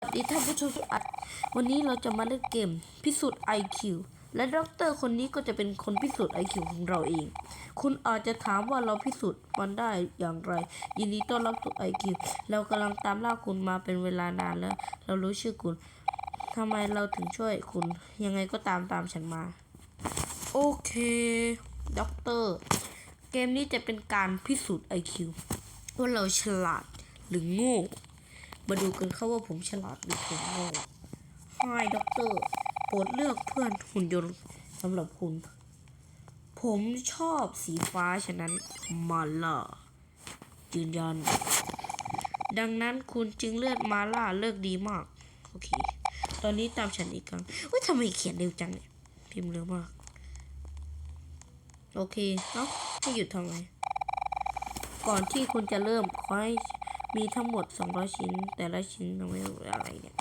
สวัสดีท่านผู้ชมทุกท่านวันนี้เราจะมาเล่นเกมพิสูจน์ IQ และด็อกเตอร์คนนี้ก็จะเป็นคนพิสูจน์ IQ ของเราเอง คุณอาจจะถามว่าเราพิสูจน์มันได้อย่างไร ยินดีต้อนรับสู่ IQ เรากำลังตามล่าคุณมาเป็นเวลานานแล้ว เรารู้ชื่อคุณทำไมเราถึงช่วยคุณ ยังไงก็ตามตามฉันมา โอเคด็อกเตอร์เกมนี้จะเป็นการพิสูจน์ IQ ว่าเราฉลาดหรือโง่ มาดูกันเข้าว่าผมฉลาดหรือผมโง่ไฮด็อกเตอร์โปรดเลือกเพื่อนหุ่นยนต์สำหรับคุณ ผมชอบสีฟ้าฉะนั้นมาล่ายืนยัน ดังนั้นคุณจึงเลือกมาล่าเลือกดีมาก โอเค ตอนนี้ตามฉันอีกครั้งว้ยทำไมเขียนเร็วจังเนี่ยพิมพ์เร็วมาก โอเคเอ้าให้หยุดทำไม ก่อนที่คุณจะเริ่มขอให้ มีทั้งหมด 200 ชิ้น แต่ละชิ้นทำไมอะไรเนี่ย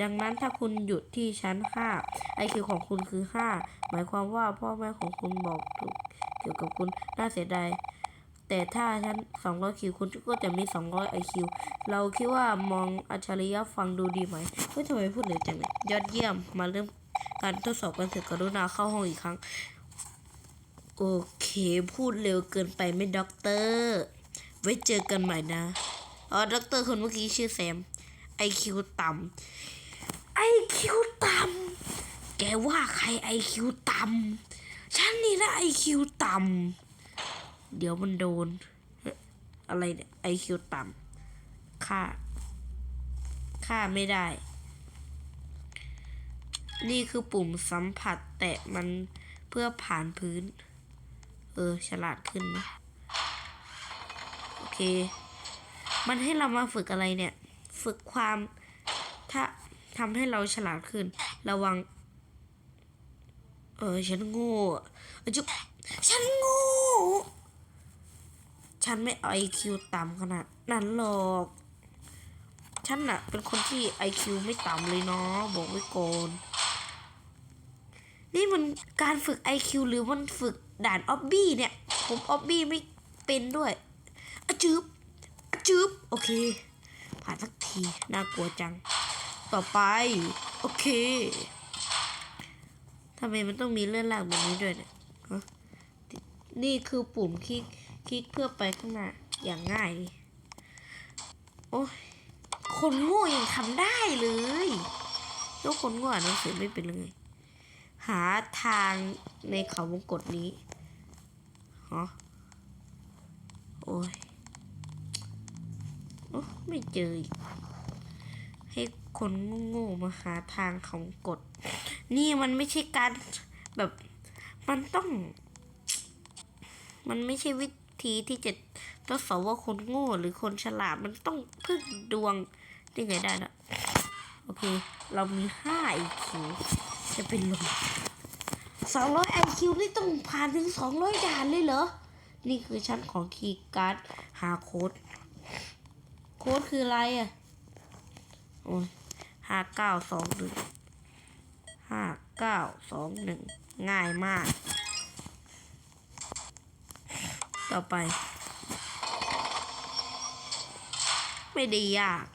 ดังนั้นถ้าคุณหยุดที่ชั้น5 IQ ของคุณคือ 5 หมายความว่าพ่อแม่ของคุณบอกถูกเกี่ยวกับคุณน่าเสียดายแต่ถ้าชั้น200คิวคุณก็จะมี 200 IQ เราคิดว่ามองอัจฉริยะฟังดูดีไหมเฮ้ยทำไมพูดเร็วจังเลยยอดเยี่ยมมาเริ่มการทดสอบกันเถอะกรุณาเข้าห้องอีกครั้ง โอเค พูดเร็วเกินไปไม่ด็อกเตอร์ ไว้เจอกันใหม่นะ อ๋อด็อกเตอร์คนเมื่อกี้ชื่อแซมไอคิวต่ำไอคิวต่ำแกว่าใครไอคิวต่ำฉันนี่นะไอคิวต่ำเดี๋ยวมันโดนเฮ้ยอะไรเนี่ยไอคิวต่ำค่าค่าไม่ได้ นี่คือปุ่มสัมผัสแตะมันเพื่อผ่านพื้น เออ ฉลาดขึ้นนะ โอเค มันให้เรามาฝึกอะไรเนี่ย ฝึกความถ้าทำให้เราฉลาดขึ้น ระวัง เออฉันโง่เอจุ๊บฉันโง่ฉันไม่ไอคิวต่ำขนาดนั้นหรอกฉันน่ะ เป็นคนที่ไอคิวไม่ต่ำเลยเนาะบอกไว้ก่อนนี่มันการฝึก IQ หรือมันฝึกด่านออบบี้เนี่ย ผมออบบี้ไม่เป็นด้วยอจืบ จืบโอเค ผ่านสักทีน่ากลัวจัง ต่อไป โอเคทำไมมันต้องมีเลื่อนล่างแบบนี้ด้วยเนี่ยฮะนี่คือปุ่มคลิกคลิกเพื่อไปข้างหน้าอย่างง่าย โอ้ยคนโง่ยังทำได้เลยแล้วคนโง่อ่านหนังสือไม่เป็นเลย หาทางในเขาวงกฏนี้ฮะโอ้ย ไม่เจออีกให้คนโง่ๆมาหาทางขาวงกฏนี่มันไม่ใช่การแบบมันต้อง มันไม่ใช่วิธีที่จะทดสอบว่าคนโง่หรือคนฉลาดมันต้องพึ่งดวงได้ไงได้ละโอเค เรามีห้าไอคิวจะเป็นลมสองร้อยไอคิวนี่ต้องผ่านถึงสองร้อยด่านเลยเหรอ นี่คือชั้นของคีย์การ์ดหาโค้ด ค้ดคืออะไรอะ โอ้ยห้าเก้าสองหนึ่งห้าเก้าสองหนึ่งง่ายมาก ต่อไป ไม่ได้ยาก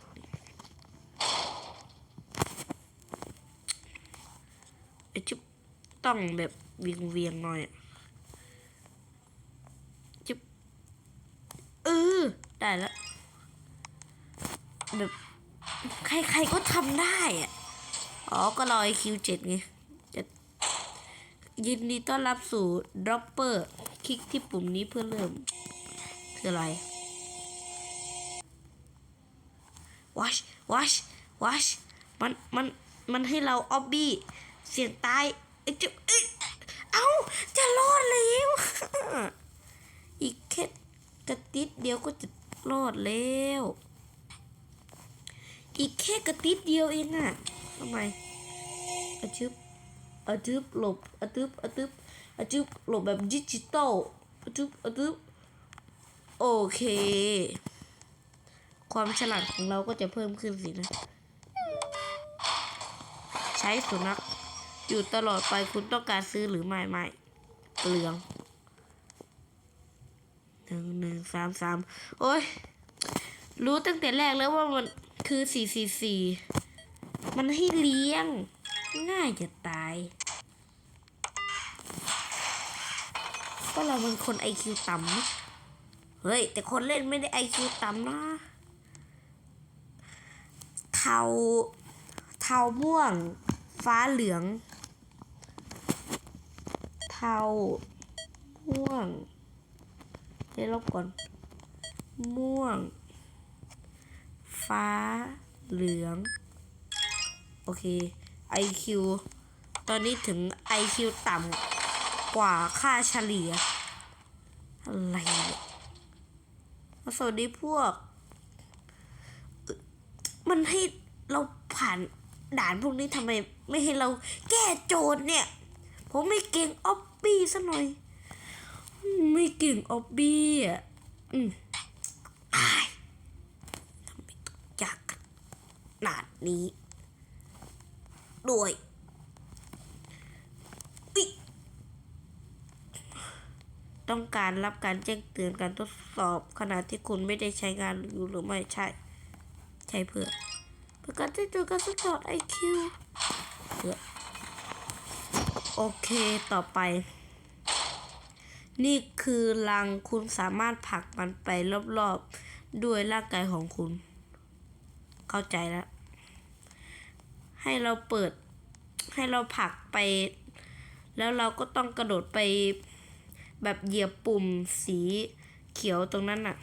ไอจุ๊บต้องแบบเวียงเวียงหน่อยอะจุ๊บเออได้แล้ว แบบใครๆก็ทำได้อะอ๋อ ก็รอไอคิวเจ็ดไงจะยินดีต้อนรับสู่ดรอปเปอร์ คลิกที่ปุ่มนี้เพื่อเริ่ม คืออะไรวัชวัชวัชมัน มัน มันให้เราออบบี้ เสี่ยงตายเอ้จะเอ้เอ้า จะรอดแล้วอีกแค่กระติดเดียวก็จะรอดแล้ว อีกแค่กระติดเดียวเองอะทำไมอะจึบอะจึบหลบอะตึบอะตึบอะจึบหลบแบบดิจิตอลอะจึบอะตึบโอเค ความฉลาดของเราก็จะเพิ่มขึ้นสินะ ใช้สุนัขอยู่ตลอดไปคุณต้องการซื้อหรือไม่ไม่เปลืองหนึ่งหนึ่งสามสามโอ้ย รู้ตั้งแต่แรกแล้วว่ามัน คือสี่สี่สี่มันให้เลี้ยง ง่ายจะตาย ก็เราเป็นคนไอคิวต่ำเฮ้ย แต่คนเล่นไม่ได้ไอคิวต่ำนะเทาเทาม่วง ฟ้าเหลือง เทาม่วงเดี๋ยวลบก่อน ม่วง ฟ้าเหลือง โอเค IQ ตอนนี้ถึง IQ ต่ำกว่าค่าเฉลี่ย อะไรสวัสดีพวก มันให้เราผ่านด่านพวกนี้ทำไมไม่ให้เราแก้โจทย์เนี่ย ผมไม่เก่งออบบี้ซะหน่อย ไม่เก่งออบบี้อะ อืมอายทำไมต้องยากข นี้ด้วยต้องการรับการแจ้งเตือนการทดสอบขณะที่คุณไม่ได้ใช้งานอยู่หรือไม่ใช่ ใช่เพื่อเพื่อการแจ้งเตือนการทดสอบ IQ เพื่อโอเคต่อไป นี่คือรังคุณสามารถผลักมันไปรอบๆ ด้วยร่างกายของคุณ เข้าใจแล้ว ให้เราเปิดให้เราผลักไป แล้วเราก็ต้องกระโดดไปแบบเหยียบปุ่มสีเขียวตรงนั้นน่ะ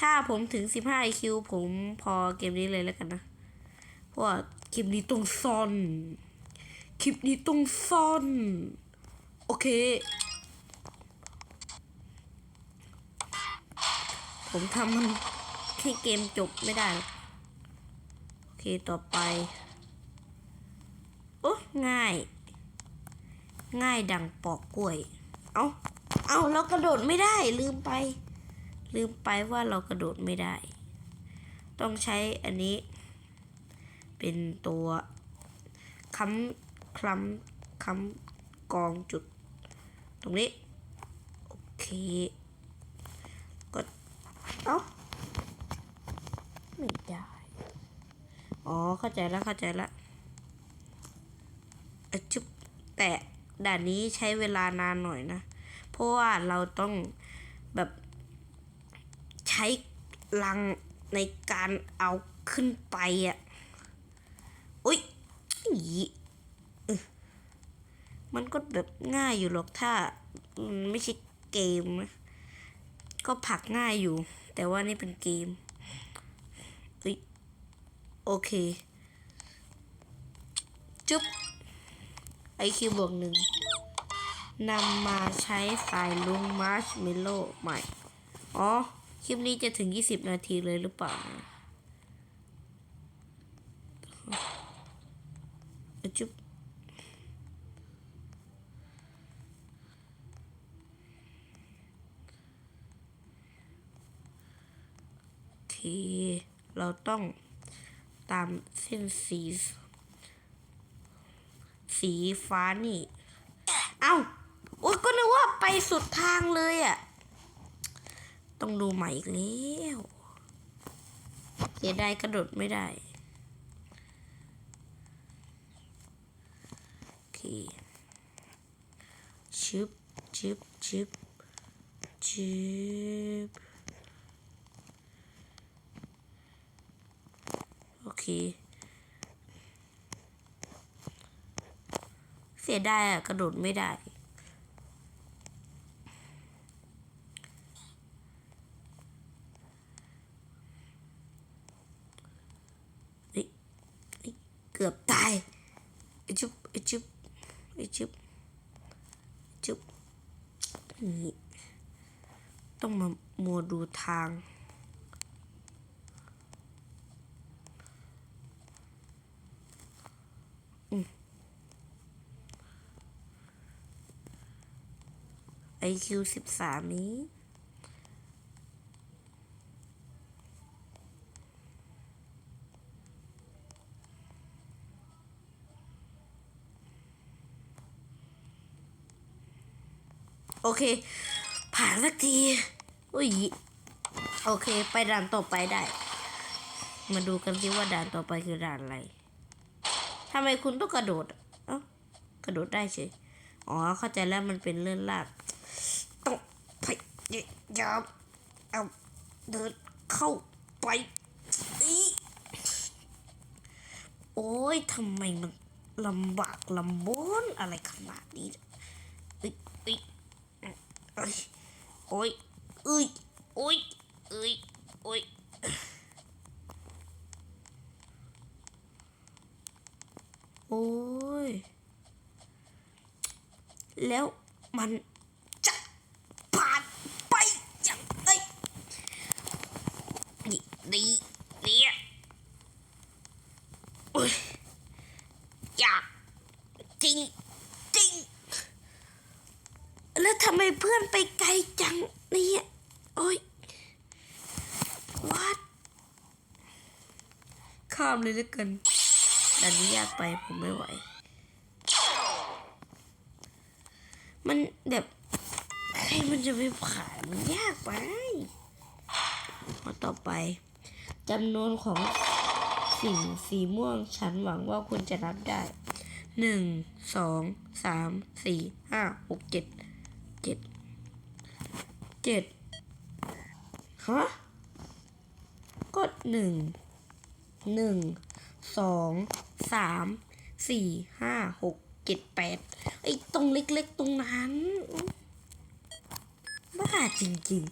ถ้าผมถึง 15 IQ ผมพอเกมนี้เลยแล้วกันนะ เพราะว่าคลิปนี้ต้องซ่อน คลิปนี้ต้องซ่อน โอเค ผมทำมันให้เกมจบไม่ได้หรอก เคต่อไปโอ้ง่าย ง่ายดังปอกกล้วย เอาเอาเรากระโดดไม่ได้ลืมไป ลืมไปว่าเรากระโดดไม่ได้ ต้องใช้อันนี้ เป็นตัวค้ำคล้ำค้ำกองจุด ตรงนี้ โอเคกดเอ้าไม่ได้ อ๋อ เข้าใจแล้วเข้าใจแล้วอะจุ๊บแต่ด่านนี้ใช้เวลานานหน่อยนะ เพราะว่าเราต้องแบบใช้ลังในการเอาขึ้นไปอะ อุ๊ยอีมันก็แบบง่ายอยู่หรอกถ้ามันไม่ใช่เกมนะ ก็ผักง่ายอยู่ แต่ว่านี่เป็นเกม โอเค จุ๊บไอคิวบวกหนึ่งนำมาใช้สายลุงมาร์ชเมลโล่ใหม่ อ๋อ คลิปนี้จะถึง 20 นาทีเลยหรือเปล่าอะจุ๊บโอเคเราต้อง ตามเส้นสี สีฟ้านี่ เอ้าโอ้ยก็นึกว่าไปสุดทางเลยอะ่ะ ต้องดูใหม่อีกแล้วเสียดายกระโดดไม่ได้ โอเคชึบชึบชึบชึบ โอ เคเสียดายอะกระโดดไม่ได้เฮ้ยเกือบตายไอจุ๊บไอจุ๊บไอจุ๊บจุ๊บนี่ต้องมามัวดูทาง คิวสิบสามนี้ โอเค ผ่านสักที อุ้ย โอเค ไปด่านต่อไปได้ มาดูกันสิว่าด่านต่อไปคือด่านอะไรทำไมคุณต้องกระโดด เอ้ากระโดดได้เฉย อ๋อ เข้าใจแล้วมันเป็นเลื่อนลากายาเอาเดินเข้าไปอีโอ้ยทำไมมันลำบากลำบนอะไรขนาดนี้อึยเอ้ยเอ้ยโอ้ยเอ้ยโอ้ยเอ้ยโอ้ยโอ้ยแล้วมันจะผ่านไปอย่างไรนี่นี่เนี่ยโอ้ยอยากจริงจริง แล้วทำไมเพื่อนไปไกลจังเนี่ยโอ้ยวัดข้าม เลยแล้วกันด่านนี้ยากไปผมไม่ไหว มันแบบใครมันจะไปผ่านมันยากไปข้อต่อไปจำนวนของสิ่งสีม่วง ฉันหวังว่าคุณจะนับได้หนึ่งสองสามสี่ห้าหกเจ็ดเจ็ดเจ็ดฮะก็หนึ่ง หนึ่งสองสามสี่ห้าหกเจ็ดแปดไอ้ตรงเล็กๆตรงนั้นบ้าจริง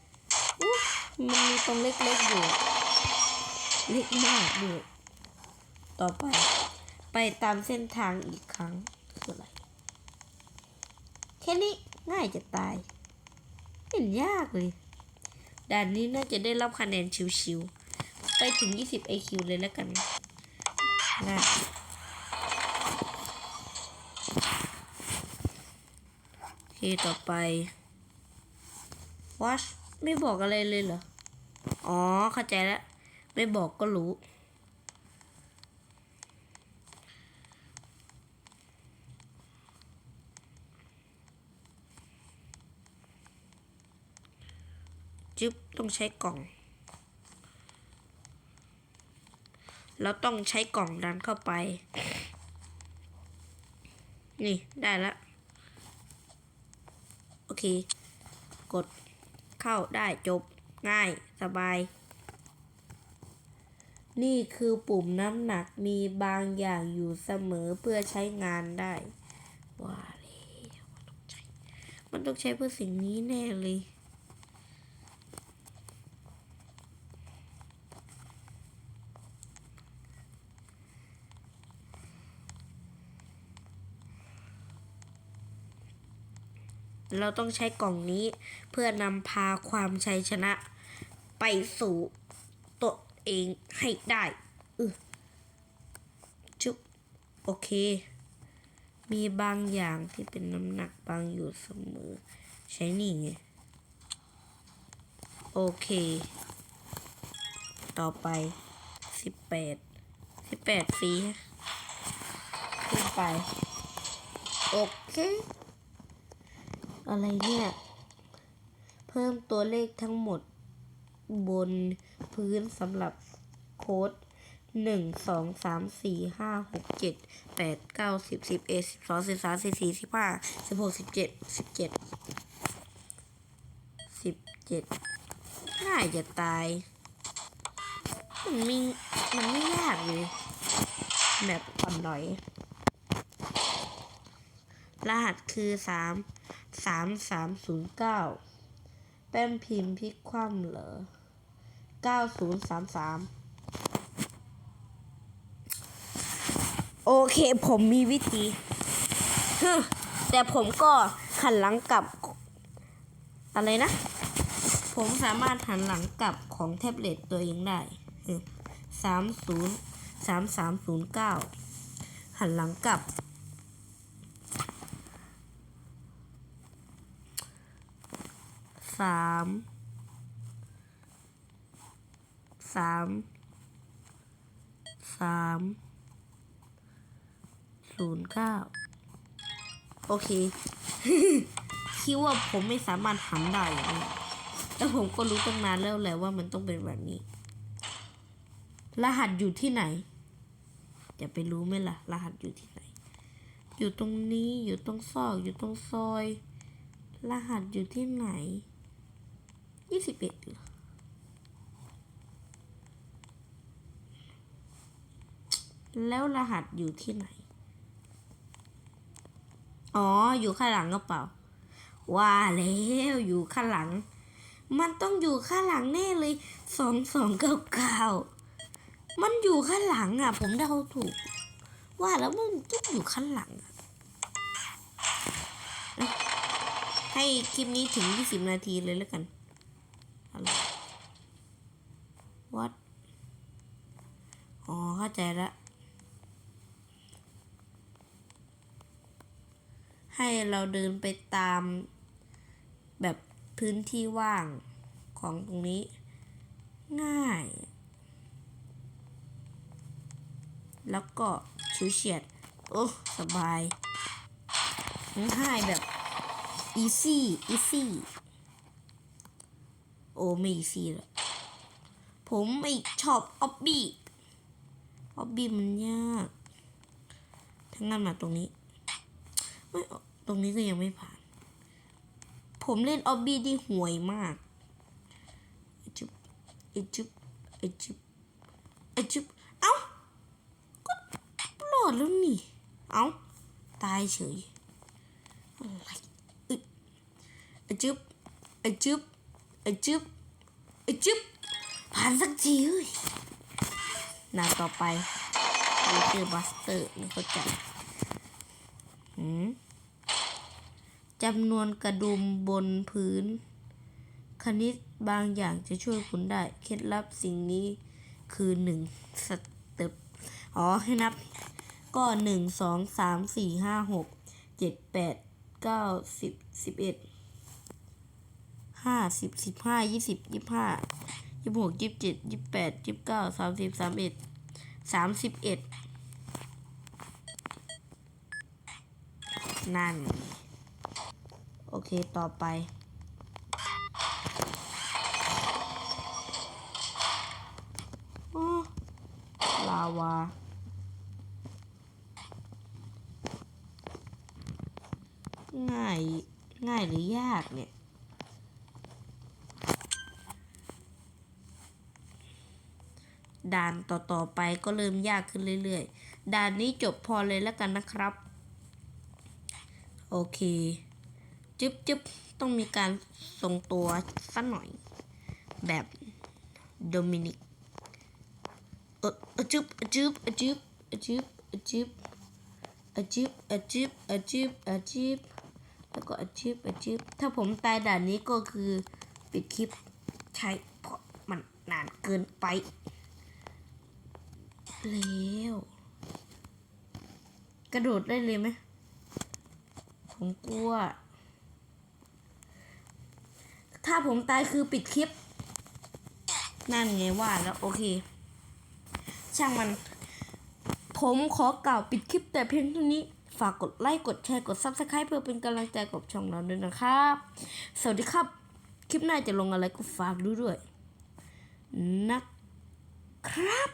ๆอุ๊ยมันมีตรงเล็กๆอยู่เล็กมากด้วยต่อไป ไปตามเส้นทางอีกครั้งคืออะไรแค่นี้ง่ายจะตาย เห็นยากเลยด่านนี้น่าจะได้รับคะแนนชิวๆ ไปถึง 20 IQ เลยแล้วกันง่าโอเคต่อไป watch ไม่บอกอะไรเลยเหรอ อ๋อ เข้าใจแล้ว ไม่บอกก็รู้จึ๊บต้องใช้กล่อง แล้วต้องใช้กล่องดันเข้าไป นี่ได้แล้วโอเค กดเข้าได้จบง่ายสบาย นี่คือปุ่มน้ำหนักมีบางอย่างอยู่เสมอเพื่อใช้งานได้ว่าแล้วมันต้องใช้มันต้องใช้เพื่อสิ่งนี้แน่เลย เราต้องใช้กล่องนี้เพื่อนำพาความชัยชนะ ไปสู่ตัวเองให้ได้อือชุบโอเค มีบางอย่างที่เป็นน้ำหนักบางอยู่เสมอ ใช้นี่ไง โอเค ต่อไปสิบแปดสิบแปดฟีขึ้นไป โอเค อะไรเนี่ย เพิ่มตัวเลขทั้งหมดบนพื้นสำหรับโค้ดหนึ่งสองสามสี่ห้าหกเจ็ดแปดเก้าสิบสิบเอ็ดสิบสองสิบสามสิบสี่สิบห้าสิบหกสิบเจ็ดสิบเจ็ดสิบเจ็ดง่ายจะตาย มันมีมันไม่ยากเลยแบบอ่อนหน่อย รหัสคือสาม สามสามศูนย์เก้าแป้มพิมพ์พลิกคว่ำเหรอเก้าศูนย์สามสามโอเคผมมีวิธีแต่ผมก็หันหลังกลับ อะไรนะ ผมสามารถหันหลังกลับของแท็บเล็ตตัวเองได้สามศูนย์สามสามศูนย์เก้าหันหลังกลับ สามสามสามศูนย์เก้าโอเค คิดว่าผมไม่สามารถหันได้อย่างนี้แล้วผมก็รู้ตั้งนานแล้วแหละว่ามันต้องเป็นแบบนี้ รหัสอยู่ที่ไหนจะไปรู้ไหมล่ะ รหัสอยู่ที่ไหน อยู่ตรงนี้อยู่ตรงซอกอยู่ตรงซอย รหัสอยู่ที่ไหน ยี่สิบเอ็ดแล้วรหัสอยู่ที่ไหน อ๋อ อยู่ข้างหลังกระเป๋า ว่าแล้วอยู่ข้างหลัง มันต้องอยู่ข้างหลังแน่เลยสองสองเก้าเก้ามันอยู่ข้างหลังอะ ผมเดาถูก ว่าแล้วมันต้องอยู่ข้างหลังอะให้คลิปนี้ถึงยี่สิบนาทีเลยแล้วกันอะไร วัดอ๋อ เข้าใจละ ให้เราเดินไปตามแบบพื้นที่ว่างของตรงนี้ ง่าย แล้วก็ชิวเฉียด โอ้ สบาย ง่ายแบบ easy easy โอ้ ไม่ easy เลย ผมไม่ชอบออบบี้ออบบี้มันยาก ทั้งนั้นมาตรงนี้ไม่ตรงนี้ก็ยังไม่ผ่าน ผมเล่นออบบี้ที่ห่วยมากไอจุบไอจุบไอจุบไอจุบเอ้าก็โหลดแล้วนี่ เอ้า ตายเฉยอะไรอึดไอจุบไอจุบไอจุบไอจุบ ผ่านสักทีเฮ้ยนาต่อไปนี่คือบัสเตอร์ไม่เข้าใจหืมจำนวนกระดุมบนพื้น คณิตบางอย่างจะช่วยคุณได้ เคล็ดลับสิ่งนี้คือหนึ่งสเต็ปอ๋อ ให้นับ ก็หนึ่งสองสามสี่ห้าหกเจ็ดแปดเก้าสิบสิบเอ็ดห้าสิบสิบห้ายี่สิบยี่ห้า ยี่หกยี่เจ็ดยี่แปดยี่เก้าสามสิบสามเอ็ดสามสิบเอ็ดนั่น โอเคต่อไป ลาวาง่าย ง่ายหรือยากเนี่ย ด่านต่อๆไปก็เริ่มยากขึ้นเรื่อยๆ ด่านนี้จบพอเลยแล้วกันนะครับ โอเค จึ๊บจึ๊บต้องมีการทรงตัวสักหน่อย แบบโดมินิกเออจึ๊บจึ๊บจึ๊บจึ๊บจึ๊บจึ๊บจึ๊บจึ๊บจึ๊บแล้วก็จึ๊บจึ๊บถ้าผมตายด่านนี้ก็คือปิดคลิปใช่เพราะมันนานเกินไป แล้ว กระโดดได้เลยไหมผมกลัว ถ้าผมตายคือปิดคลิป นั่นไงว่าแล้วโอเค ช่างมัน ผมขอกล่าวปิดคลิปแต่เพียงเท่านี้ ฝากกดไลค์ กดแชร์ กด Subscribe เพื่อเป็นกำลังใจกับช่องเราด้วยนะครับ สวัสดีครับ คลิปหน้าจะลงอะไรก็ฝากดูด้วย นะครับ